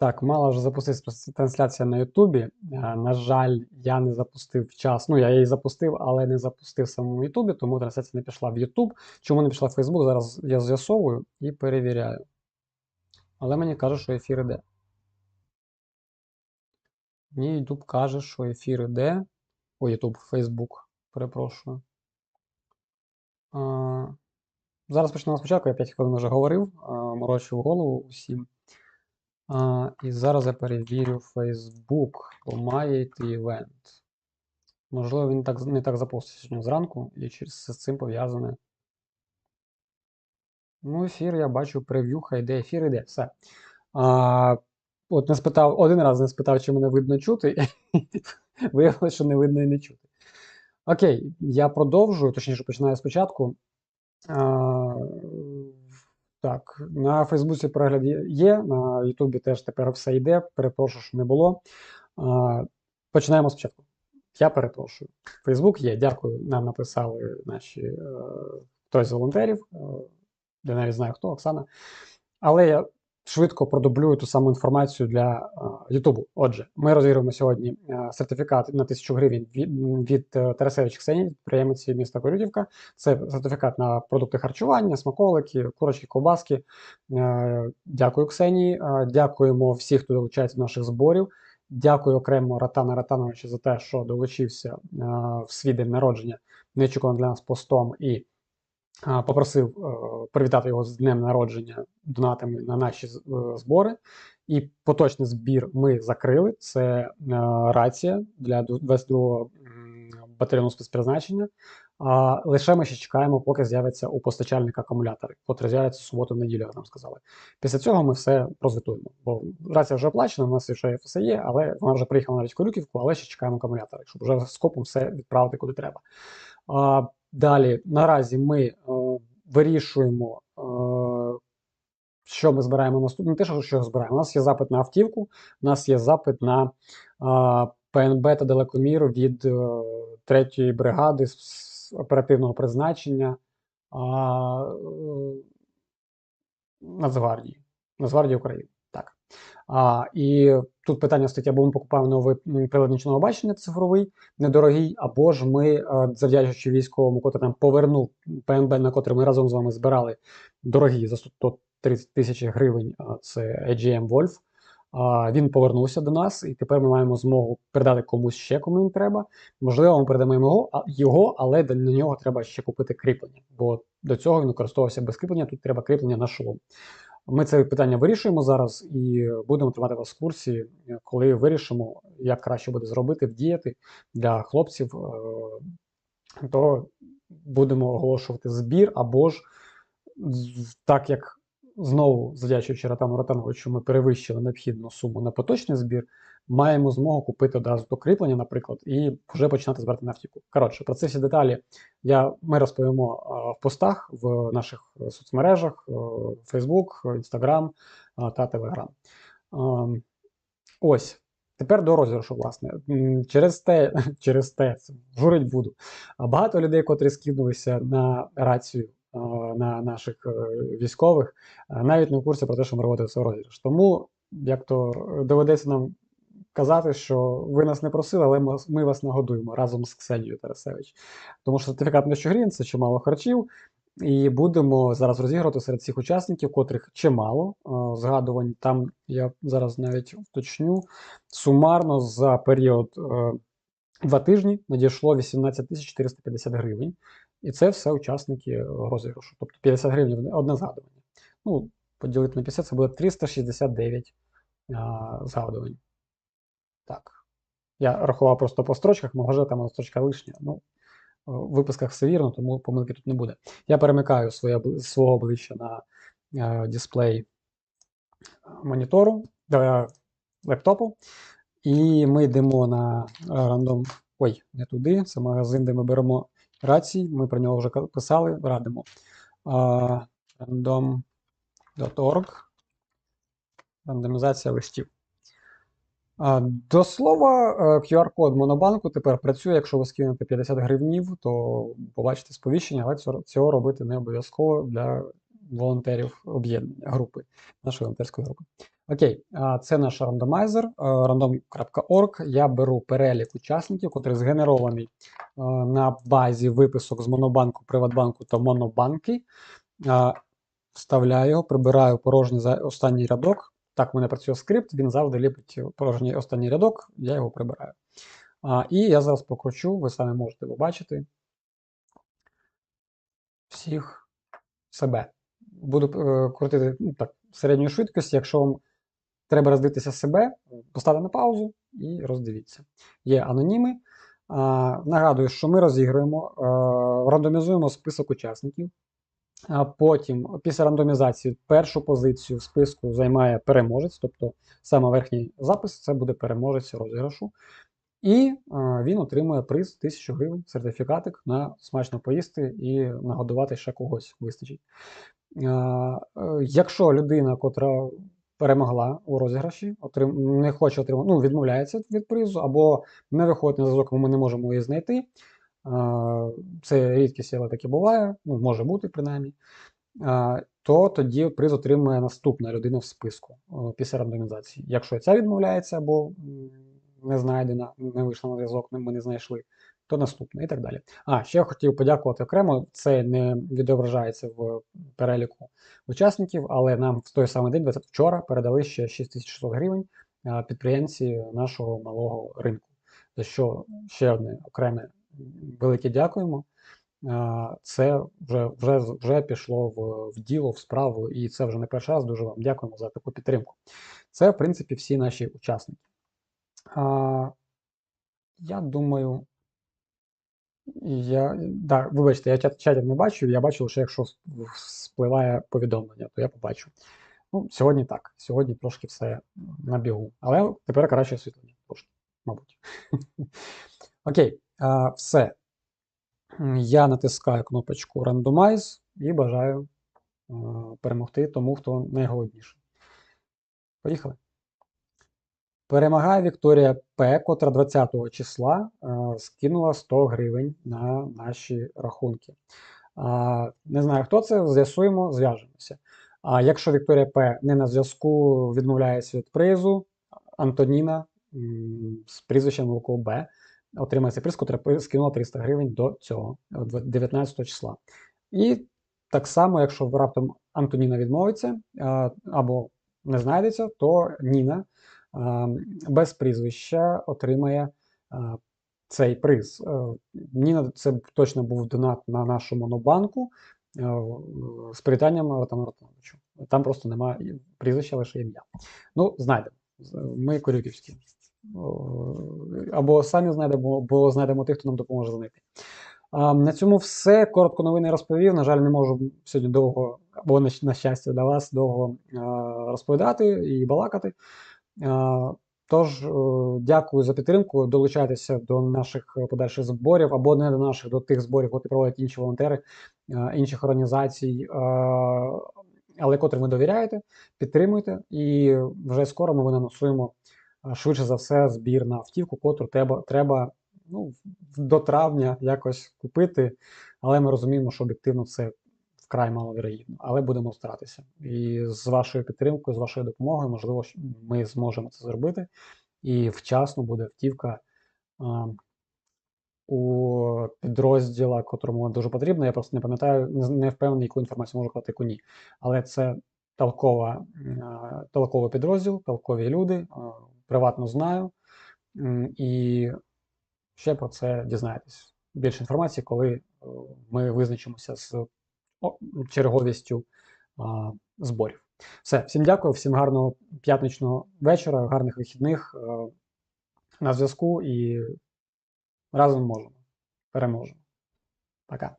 Так, мала вже запуститися трансляція на Ютубі. Е, На жаль, я не запустив вчасно. Ну, я її запустив, але не запустив самому Ютубі, тому трансляція не пішла в Ютуб. Чому не пішла в Фейсбук? Зараз я з'ясовую і перевіряю. Але мені каже, що ефір іде. Мені Ютуб каже, що ефір іде. О, Ютуб, Фейсбук, перепрошую. А, зараз почнемо спочатку, я 5 хвилин вже говорив, а, морочив голову усім. А, і зараз я перевірю Facebook, має йти івент. Можливо, він так, не так запустився сьогодні зранку, і через з цим пов'язане. Ну, ефір я бачу, прев'юха йде, ефір йде, все. А, от не спитав, один раз не спитав, чи мене видно чути. Виявилося, що не видно і не чути. Окей, я продовжую, точніше починаю спочатку. А, так, на Фейсбуці перегляд є- на Ютубі теж тепер все йде. Перепрошую, що не було. Починаємо спочатку. Я перепрошую. Фейсбук є, дякую. Нам написали наші е, хтось з волонтерів. Е, я навіть знаю хто, Оксана. Але я швидко продублюю ту саму інформацію для е, Ютубу. Отже, ми розіграємо сьогодні е, сертифікат на 1000 гривень від, від е, Тарасевич Ксенії, підприємиці міста Корюдівка. Це сертифікат на продукти харчування, смаколики, курочки, ковбаски. Дякую, Ксенії. Дякуємо всім, хто долучається до наших зборів. Дякую окремо Ратана Ратановичу за те, що долучився в свій день народження неочікувано для нас постом і попросив е, привітати його з днем народження донатами на наші е, збори. І поточний збір ми закрили. Це е, рація для 22-го батальйону спецпризначення. А лише ми ще чекаємо, поки з'явиться у постачальника акумулятори, котрі з'являться суботу-неділю, нам сказали. Після цього ми все прозвітуємо. Бо рація вже оплачена, у нас вже все є, але вона вже приїхала навіть в Корюківку, але ще чекаємо акумулятори, щоб вже скопом все відправити куди треба. А, далі, наразі ми е, вирішуємо, е, що ми збираємо наступне. Не те, що що збираємо. У нас є запит на автівку, у нас є запит на е, ПНБ та далекомір від е, 3-ї бригади з- з оперативного призначення. А, е, Нацгвардії. Нацгвардії України. А, і тут питання стоїть, або ми покупаємо новий прилад нічного бачення цифровий, недорогий, або ж ми, е, завдячуючи військовому, котрий нам повернув ПНБ, на котрий ми разом з вами збирали дорогі за 130 тисяч гривень, це AGM Wolf. Він повернувся до нас, і тепер ми маємо змогу передати комусь ще, кому він треба. Можливо, ми передамо його, його, але на нього треба ще купити кріплення, бо до цього він використовувався без кріплення, тут треба кріплення на шолом. Ми це питання вирішуємо зараз і будемо тримати вас в курсі, коли вирішимо, як краще буде зробити, вдіяти для хлопців, е, то будемо оголошувати збір або ж так як знову завдячуючи Ратану Ратановичу, ми перевищили необхідну суму на поточний збір, маємо змогу купити одразу то кріплення, наприклад, і вже починати збирати на автівку. Коротше, про це всі деталі я, ми розповімо в постах в наших е, соцмережах: е, Facebook, Instagram та Telegram. Ем, Ось. Тепер до розіграшу, власне. Через те, через те, це журить буду. Багато людей, котрі скинулися на рацію на наших е, військових, навіть не в курсі про те, що ми робимо цей розіграш. Тому як то е, доведеться нам казати, що ви нас не просили, але ми, вас нагодуємо разом з Ксенією Тарасевич. Тому що сертифікат на щогрін це чимало харчів. І будемо зараз розігрувати серед всіх учасників, котрих чимало е, згадувань. Там я зараз навіть уточню. Сумарно за період е, два тижні надійшло 18 тисяч 450 гривень. І це все учасники е, розіграшу. Тобто 50 гривень одне- згадування. Ну, поділити на 50 це буде 369 а, згадувань. Так. Я рахував просто по строчках, може там строчка лишня. Ну, в випусках все вірно, тому помилки тут не буде. Я перемикаю своє, свого обличчя на е, дисплей монітору е, лептопу, і ми йдемо на е, рандом. Ой, не туди. Це магазин, де ми беремо рації. Ми про нього вже писали, радимо. Random.org. Рандомізація листів. До слова, е, QR-код Монобанку тепер працює. Якщо ви скинете 50 гривнів, то побачите сповіщення, але цього, робити не обов'язково для волонтерів об'єднання групи, нашої волонтерської групи. Окей, це наш рандомайзер е, random.org. Я беру перелік учасників, котрий згенерований е, на базі виписок з Монобанку, Приватбанку та Монобанки. Вставляю його, прибираю порожній за останній рядок. Так в мене працює скрипт, він завжди ліпить порожній останній рядок, я його прибираю. А, І я зараз покручу, ви самі можете побачити всіх себе. Буду е, крутити ну, так, середньої швидкості. Якщо вам треба роздивитися себе, поставте на паузу і роздивіться. Є аноніми. А, Нагадую, що ми розігруємо, а, рандомізуємо список учасників. А Потім, після рандомізації, першу позицію в списку займає переможець, тобто саме верхній запис це буде переможець розіграшу. І а, він отримує приз 1000 гривень, сертифікатик на смачно поїсти і нагодувати ще когось вистачить. А, е, Якщо людина, котра перемогла у розіграші, отрим... не хоче отримати, ну, відмовляється від призу, або не виходить на зв'язок, ми не можемо її знайти. Це рідкість, але таке буває, ну, може бути принаймні. То тоді приз отримує наступна людина в списку після рандомізації. Якщо ця відмовляється або не знайдена, не вийшла на зв'язок, ми не знайшли, то наступне і так далі. А, ще я хотів подякувати окремо. Це не відображається в переліку учасників, але нам в той самий день, 20 вчора, передали ще 6600 гривень підприємці нашого малого ринку. За що ще одне окреме велике дякуємо. Це вже вже, вже пішло в, в діло, в справу, і це вже не перший раз. Дуже вам дякуємо за таку підтримку. Це, в принципі, всі наші учасники. А, Я думаю, я, да, вибачте, я чат, чатів не бачу, я бачу лише, якщо спливає повідомлення, то я побачу. Ну, Сьогодні так. Сьогодні трошки все на бігу. Але тепер краще освітлення, трошки, мабуть. Окей, все. Я натискаю кнопочку Randomize і бажаю перемогти тому, хто найголовніший. Поїхали. Перемагає Вікторія П, котра 20 числа е, скинула 100 гривень на наші рахунки. Не знаю, хто це, з'ясуємо, зв'яжемося. А якщо Вікторія П не на зв'язку відмовляється від призу, Антоніна з прізвищем Луко Б отримає цей приз, котра скинула 300 гривень до цього, 19 числа. І так само, якщо раптом Антоніна відмовиться або не знайдеться, то Ніна без прізвища отримає цей приз. Е, Ніна це точно був донат на нашу монобанку е, з привітанням Ротану Ротановичу. Там просто немає прізвища, лише ім'я. Ну, знайдемо. Ми корюківські. Або самі знайдемо, або знайдемо тих, хто нам допоможе знайти. На цьому все. Коротко новини розповів. На жаль, не можу сьогодні довго, або на щастя для вас довго розповідати і балакати. Тож, дякую за підтримку. Долучайтеся до наших подальших зборів або не до наших, до тих зборів, які проводять інші волонтери інших організацій, але котрим ви довіряєте, підтримуйте, і вже скоро ми виносуємо швидше за все збір на автівку, котру треба треба ну, до травня якось купити. Але ми розуміємо, що об'єктивно це вкрай маловірогідно, але будемо старатися. І з вашою підтримкою, з вашою допомогою, можливо, ми зможемо це зробити. І вчасно буде автівка а, у підрозділа, котрому дуже потрібно. Я просто не пам'ятаю, не впевнений, яку інформацію можу казати коні. Але це толкова, толковий підрозділ, толкові люди, приватно знаю. І ще про це дізнаєтесь. Більше інформації, коли ми визначимося з черговістю зборів. Все, всім дякую, всім гарного п'ятничного вечора, гарних вихідних на зв'язку і разом можемо. Переможемо. Пока.